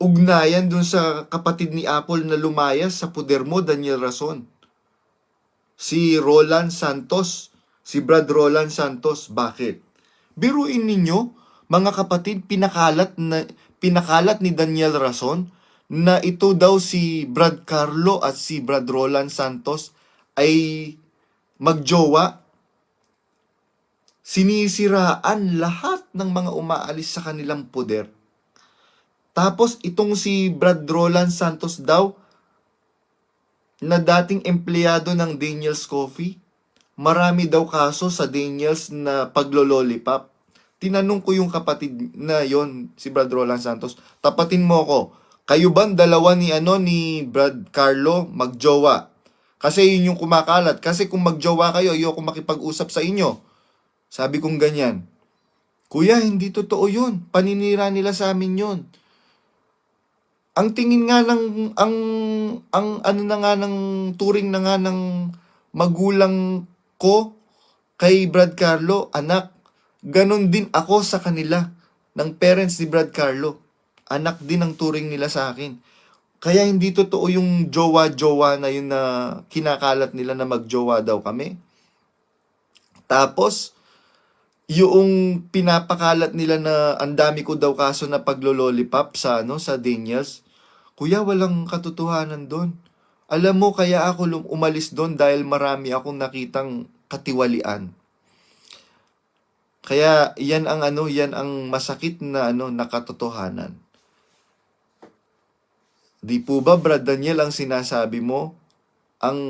ugnayan dun sa kapatid ni Apple na lumayas sa puder mo, Daniel Rason? Si Roland Santos, si Brad Roland Santos, bakit? Biruin ninyo, mga kapatid, pinakalat na pinakalat ni Daniel Rason na ito daw si Brad Carlo at si Brad Roland Santos ay magjowa. Sinisiraan lahat ng mga umaalis sa kanilang poder. Tapos itong si Brad Roland Santos daw na dating empleyado ng Daniel's Coffee, marami daw kaso sa Daniel's na paglololipop. Tinanong ko yung kapatid na yon si Brad Roland Santos, tapatin mo ko, kayo ba dalawa ni ano ni Brad Carlo magjowa? Kasi yun yung kumakalat. Kasi kung magjowa kayo, ayoko makipag-usap sa inyo. Sabi kong ganyan. Kuya, hindi totoo yun. Paninira nila sa amin yun. Ang tingin nga ng, ang, ang ano na nga ng turing na nga ng magulang ko kay Brad Carlo, anak, ganon din ako sa kanila, ng parents ni Brad Carlo. Anak din ang turing nila sa akin. Kaya hindi totoo yung jowa-jowa na yun na kinakalat nila na magjowa daw kami. Tapos, yung pinapakalat nila na ang dami ko daw kaso na paglololipop sa ano sa Daniels. Kuya, walang katotohanan doon. Alam mo kaya ako umalis doon dahil marami akong nakitang katiwalian. Kaya yan ang ano, yan ang masakit na ano na katotohanan. Di po ba Brad Daniel ang sinasabi mo? Ang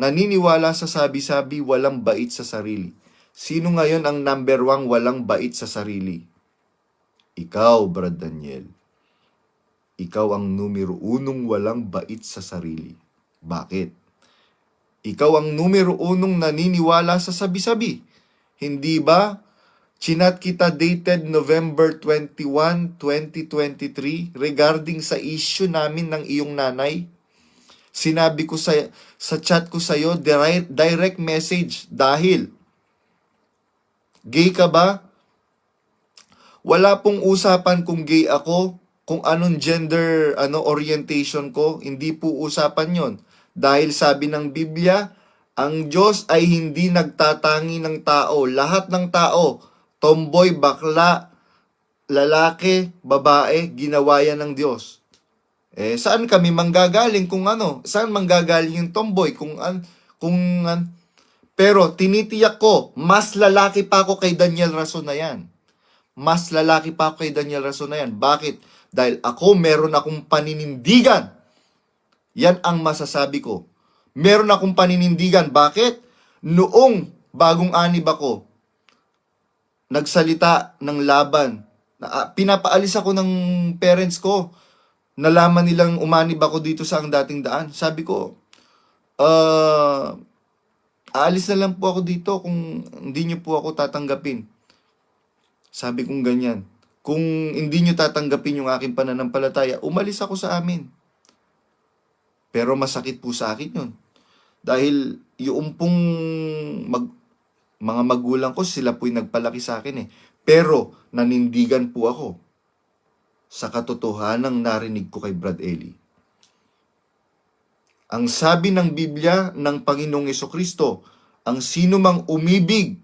naniniwala sa sabi-sabi walang bait sa sarili. Sino ngayon ang number one walang bait sa sarili? Ikaw, Brad Daniel. Ikaw ang numero unong walang bait sa sarili. Bakit? Ikaw ang numero unong naniniwala sa sabi-sabi. Hindi ba? Chinat kita dated November 21, 2023 regarding sa issue namin ng iyong nanay. Sinabi ko sa, sa chat ko sa'yo, direct, direct message dahil gay ka ba? Wala pong usapan kung gay ako, kung anong gender ano orientation ko, hindi po usapan yon. Dahil sabi ng Biblia, ang Diyos ay hindi nagtatangi ng tao. Lahat ng tao, tomboy, bakla, lalaki, babae, ginawa yan ng Diyos. Eh, saan kami manggagaling kung ano? Saan manggagaling yung tomboy? Kung an, kung an, pero tinitiyak ko, mas lalaki pa ako kay Daniel Rason na yan. Mas lalaki pa ako kay Daniel Rason na yan. Bakit? Dahil ako meron akong paninindigan. Yan ang masasabi ko. Meron akong paninindigan. Bakit? Noong bagong anib ako, nagsalita ng laban. Ah, pinapaalis ako ng parents ko. Nalaman nilang umanib ako dito sa ang dating daan. Sabi ko, uh, aalis na lang po ako dito kung hindi niyo po ako tatanggapin. Sabi kong ganyan. Kung hindi niyo tatanggapin yung aking pananampalataya, umalis ako sa amin. Pero masakit po sa akin yun. Dahil yung pong mag, mga magulang ko, sila po'y nagpalaki sa akin eh. Pero nanindigan po ako sa katotohanang narinig ko kay Brad Eli. Ang sabi ng Biblia ng Panginoong Kristo, ang sino mang umibig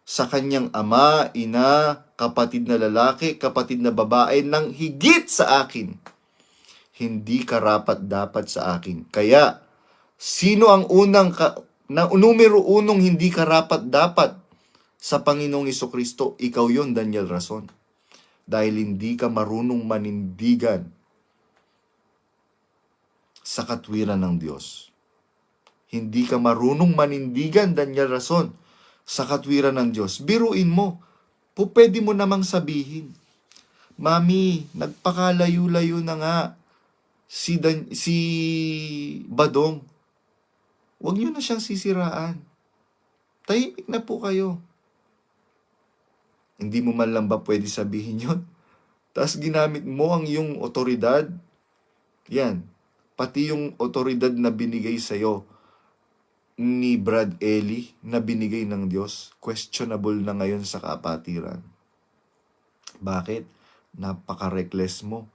sa kanyang ama, ina, kapatid na lalaki, kapatid na babae, nang higit sa akin, hindi karapat dapat sa akin. Kaya, sino ang unang, ka, na numero unong hindi karapat dapat sa Panginoong Kristo? Ikaw yon Daniel Rason. Dahil hindi ka marunong manindigan sa katwiran ng Diyos. Hindi ka marunong manindigan, Daniel Rason, sa katwiran ng Diyos. Biruin mo, po pwede mo namang sabihin, Mami, nagpakalayo-layo na nga si, Dan, si Badong. Huwag niyo na siyang sisiraan. Tahimik na po kayo. Hindi mo man lang ba pwede sabihin yon? Tapos ginamit mo ang iyong otoridad. Yan. Pati yung otoridad na binigay sa'yo ni Brad Eli na binigay ng Diyos, questionable na ngayon sa kapatiran. Bakit? Napaka-reckless mo.